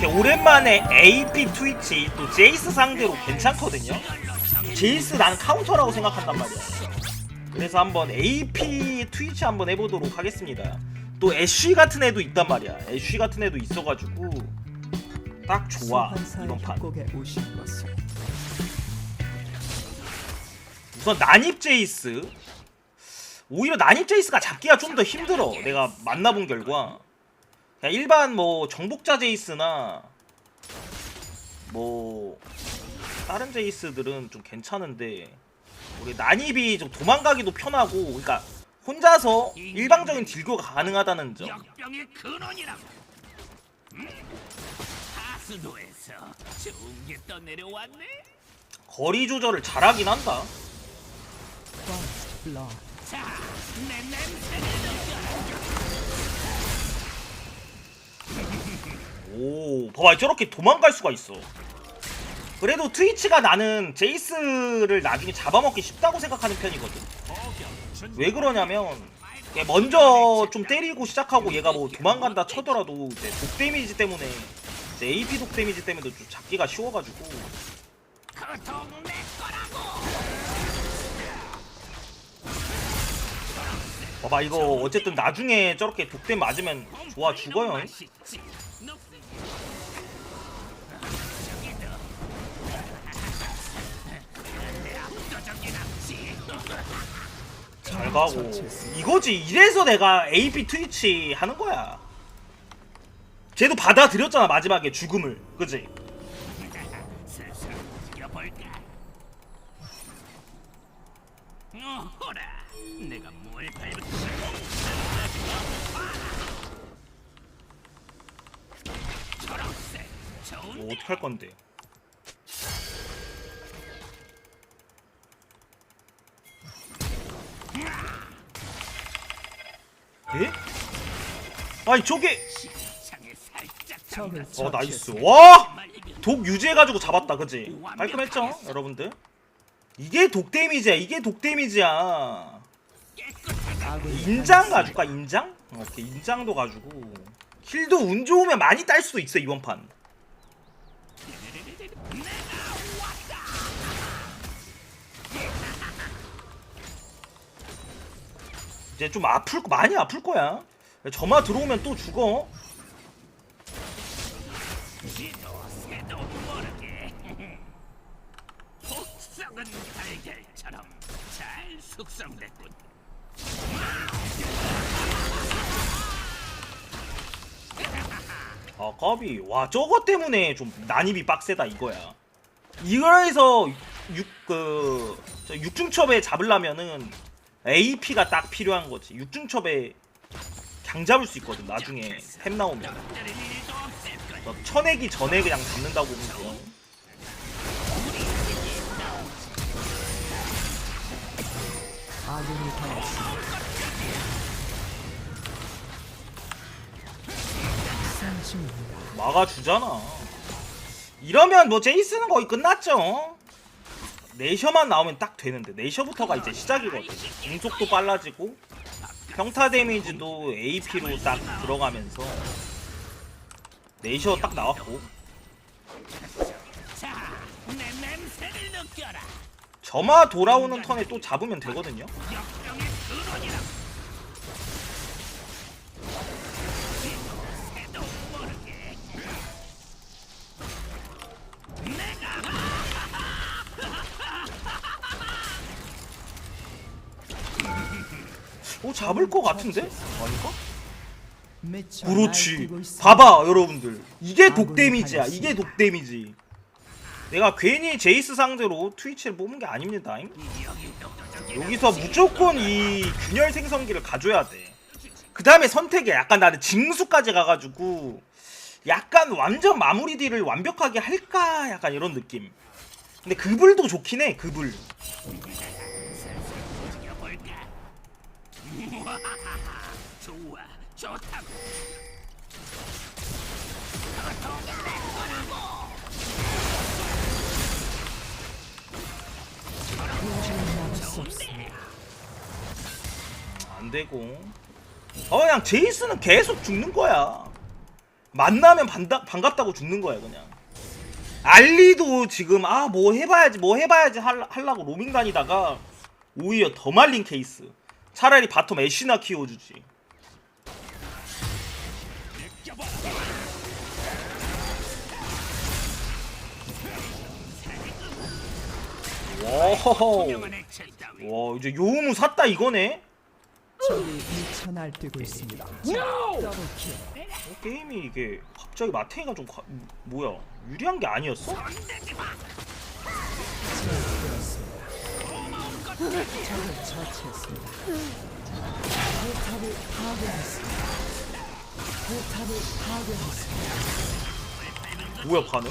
이렇게 오랜만에 AP 트위치 또 제이스 상대로 괜찮거든요. 제이스 난 카운터라고 생각한단 말이야. 그래서 한번 AP 트위치 한번 해보도록 하겠습니다. 또 애쉬 같은 애도 있단 말이야. 애쉬 같은 애도 있어가지고 딱 좋아 이번 판. 우선 난입 제이스 오히려 난입 제이스가 잡기가 좀 더 힘들어 내가 만나본 결과 그냥 일반 뭐 정복자 제이스나 뭐 다른 제이스들은 좀 괜찮은데 우리 난입이 좀 도망가기도 편하고 그러니까 혼자서 일방적인 딜교가 가능하다는 점 역병의 근원이라고. 음? 하수도에서 좋은 게 떠내려왔네. 거리 조절을 잘하긴 한다 자, 내 냄새를 느껴라. 오, 봐봐 저렇게 도망갈 수가 있어. 그래도 트위치가 나는 제이스를 나중에 잡아먹기 쉽다고 생각하는 편이거든. 왜 그러냐면 얘 먼저 좀 때리고 시작하고 얘가 뭐 도망간다 쳐더라도 이제 독 데미지 때문에 이제 AP 독 데미지 때문에 좀 잡기가 쉬워가지고. 봐봐 이거 어쨌든 나중에 저렇게 독댐 맞으면 좋아 죽어요. 잘 가고 이거지 이래서 내가 AP 트위치 하는 거야. 쟤도 받아들였잖아 마지막에 죽음을 그지? 뭐 어떡할 건데? 아니 저게 어 나이스. 와! 독 유지해가지고 잡았다 그지? 깔끔했죠 여러분들? 이게 독 데미지야 이게 독 데미지야 아군이 인장 가줄까 인장? 오케이 인장도 가지고 힐도 운 좋으면 많이 딸 수도 있어 이번 판 이제 좀 아플 거 많이 아플 거야 점화 들어오면 또 죽어. 아 까비 와 저거 때문에 좀 난입이 빡세다 이거야. 이거에서 육그 육중첩에 잡으려면은 AP가 딱 필요한 거지. 육중첩에 강 잡을 수 있거든 나중에 템 나오면. 쳐내기 전에 그냥 잡는다고 보면 돼. 막아주잖아. 이러면 뭐 제이스는 거의 끝났죠. 네셔만 나오면 딱 되는데 네셔부터가 이제 시작이거든. 공속도 빨라지고 평타 데미지도 AP로 딱 들어가면서 네셔 딱 나왔고. 점화 돌아오는 턴에 또 잡으면 되거든요 잡을 것 같은데? 아닌가? 그렇지. 봐봐 여러분들. 이게 독 데미지야. 이게 독 데미지. 내가 괜히 제이스 상대로 트위치를 뽑은 게 아닙니다 여기서 무조건 이 균열 생성기를 가져야 돼그 다음에 선택이야. 약간 나는 징수까지 가가지고 약간 완전 마무리 딜을 완벽하게 할까? 약간 이런 느낌. 근데 그불도 좋긴 해 그불 좋아, 좋다고. 막을 수 없습니다. 안 되고 어 그냥 제이스는 계속 죽는 거야 만나면 반다, 반갑다고 죽는 거야 그냥 알리도 지금 아 뭐 해봐야지 뭐 해봐야지 할, 하려고 로밍 다니다가 오히려 더 말린 케이스 차라리 바텀 애쉬나 키워주지. 와 이제 요우무 샀다 이거네? 적이 있습니다. 어, 게임이 이게 갑자기 마탱이가 좀 과- 뭐야. 유리한 게 아니었어? 적을 처치했습니다. 포탑을 파괴했습니다. 포탑을 파괴했습니다. 뭐야 반응?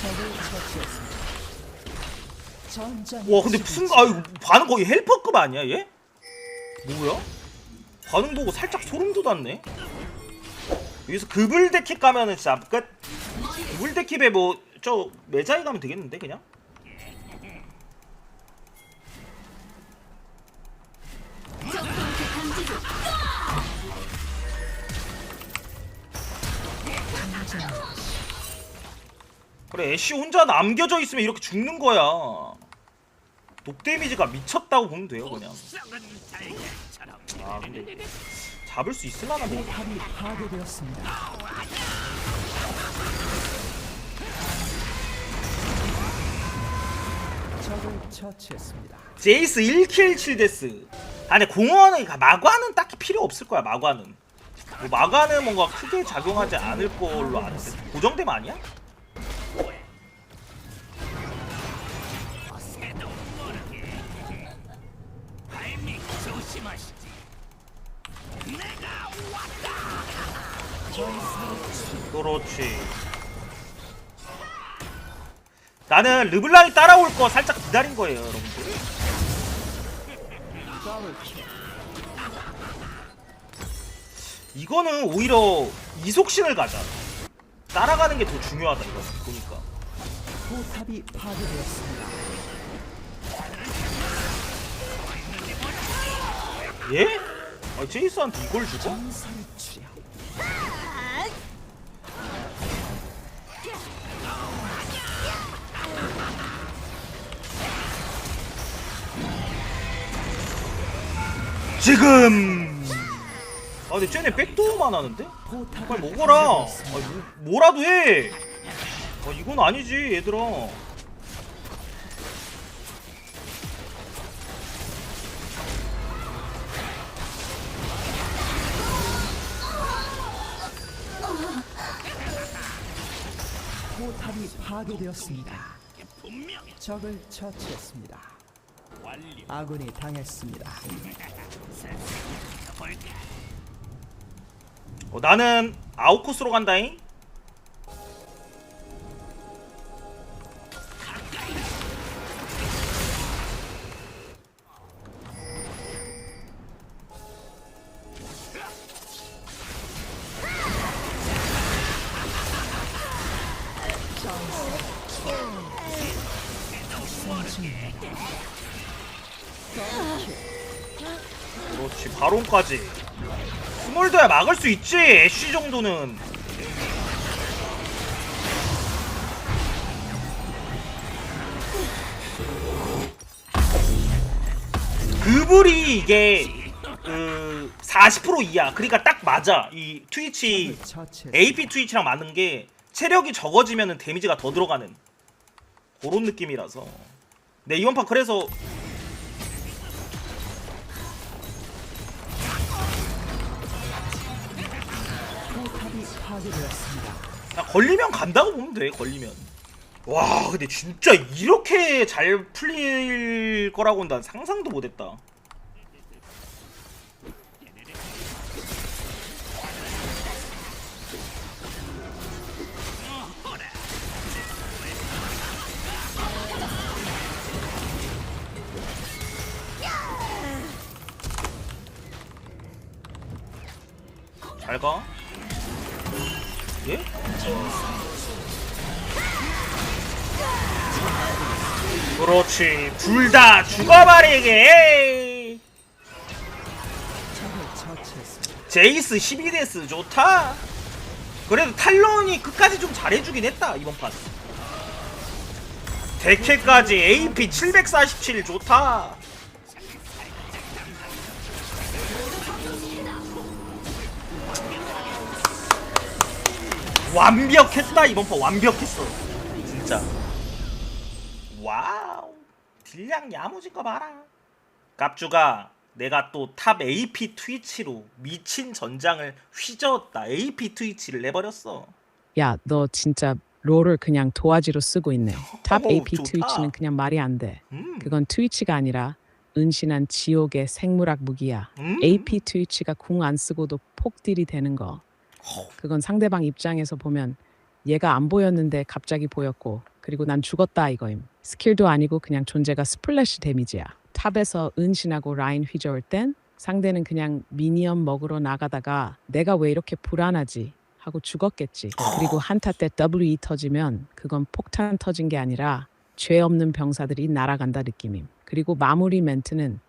적을 처치했습니다. 전장. 와 근데 무슨 아유 반응 거의 헬퍼급 아니야 얘? 뭐야? 반응 보고 살짝 소름 돋았네. 여기서 그블데킥 가면은 진짜 끝. 그블데킥에 뭐 저 매자이 가면 되겠는데 그냥? 그래 애쉬 혼자 남겨져 있으면 이렇게 죽는 거야. 독 데미지가 미쳤다고 보면 돼요 그냥. 아 근데 잡을 수 있을라나 뭐. 포탑이 파괴되었습니다. 적을 처치했습니다. 제이스 1킬 7데스. 아 근데 공원은 가- 마관은 딱히 필요 없을 거야 마관은. 뭐 마관은 뭔가 크게 작용하지 않을 걸로 아는데 고정되면 아니야? 조심하시지 내가 그렇지. 나는 르블랑이 따라올 거 살짝 기다린 거예요 여러분들. 이거는 오히려 이속신을 가자. 따라가는 게 더 중요하다 이거 보니까. 포탑이 파괴되었습니다. 예? 아, 제이스한테 이걸 주고? 지금. 아 근데 쟤네 백도어만 하는데? 빨리 먹어라. 아. 뭐, 뭐라도 해. 아 이건 아니지 얘들아. 포탑이 파괴되었습니다. 적을 처치했습니다. 아군이 당했습니다. 어, 나는 아웃코스로 간다잉. 그렇지 바론까지. 스몰드야 막을 수 있지 애쉬 정도는. 그불이 이게 그 40% 이하 그러니까 딱 맞아 이 트위치. AP 트위치랑 맞는 게 체력이 적어지면은 데미지가 더 들어가는 그런 느낌이라서 네 이번 판 그래서 파괴되었습니다. 야, 걸리면 간다고 보면 돼 걸리면. 와 근데 진짜 이렇게 잘 풀릴 거라고는 난 상상도 못했다. 잘가 예? 그렇지 둘 다 죽어버리게. 제이스 12데스 좋다 그래도 탈론이 끝까지 좀 잘해주긴 했다 이번 판 데케까지 AP 747 좋다 완벽했다 이번 판 완벽했어 진짜 와우 딜량 야무진 거 봐라 깝주가 내가 또 탑 AP 트위치로 미친 전장을 휘저었다 AP 트위치를 내버렸어 야, 너 진짜 롤을 그냥 도화지로 쓰고 있네. 탑 어머, AP 좋다. 트위치는 그냥 말이 안 돼. 음. 그건 트위치가 아니라 은신한 지옥의 생물학 무기야. 음. AP 트위치가 궁 안 쓰고도 폭딜이 되는 거. 허, 그건 상대방 입장에서 보면 얘가 안 보였는데 갑자기 보였고 그리고 난 죽었다 이거임. 스킬도 아니고 그냥 존재가 스플래시 데미지야. 탑에서 은신하고 라인 휘저을 땐 상대는 그냥 미니언 먹으러 나가다가 내가 왜 이렇게 불안하지 하고 죽었겠지. 그리고 한타 때 WE 터지면 그건 폭탄 터진 게 아니라 죄 없는 병사들이 날아간다 느낌임. 그리고 마무리 멘트는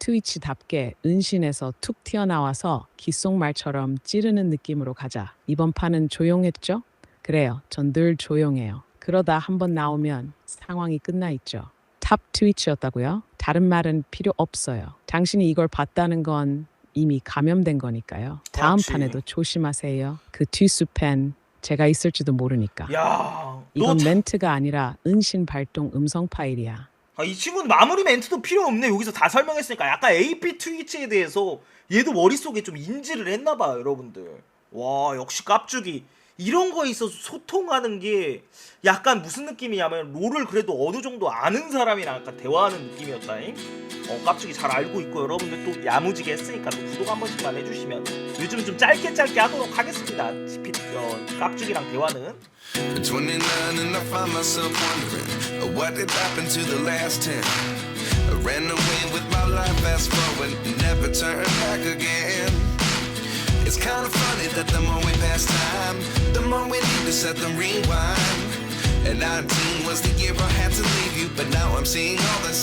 트위치답게 은신에서 툭 튀어나와서 귓속말처럼 찌르는 느낌으로 가자. 이번 판은 조용했죠? 그래요. 전 늘 조용해요. 그러다 한번 나오면 상황이 끝나 있죠. 탑 트위치였다고요? 다른 말은 필요 없어요. 당신이 이걸 봤다는 건 이미 감염된 거니까요. 다음 그렇지. 판에도 조심하세요. 그 뒷수팬 제가 있을지도 모르니까. 야, 너 이건 참- 멘트가 아니라 은신 발동 음성 파일이야. 아, 이 친구는 마무리 멘트도 필요 없네. 여기서 다 설명했으니까 약간 AP 트위치에 대해서 얘도 머릿속에 좀 인지를 했나 봐요, 여러분들. 와, 역시 깝죽이 이런 거에 있어서 소통하는 게 약간 무슨 느낌이냐면 롤을 그래도 어느 정도 아는 사람이랑 약간 대화하는 느낌이었다잉. 어, 깝죽이 잘 알고 있고 여러분들 또 야무지게 했으니까 또 구독 한 번씩만 해주시면 요즘 좀 짧게 짧게 하도록 하겠습니다. GP, 어, 깝죽이랑 대화는. 29 and I find myself wondering what did happen to the last 10. I ran away with my life, fast forward, never turn back again. It's kind of funny that the more we pass time, the more we need to set them rewind. And 19 was the year I had to leave you, but now I'm seeing all the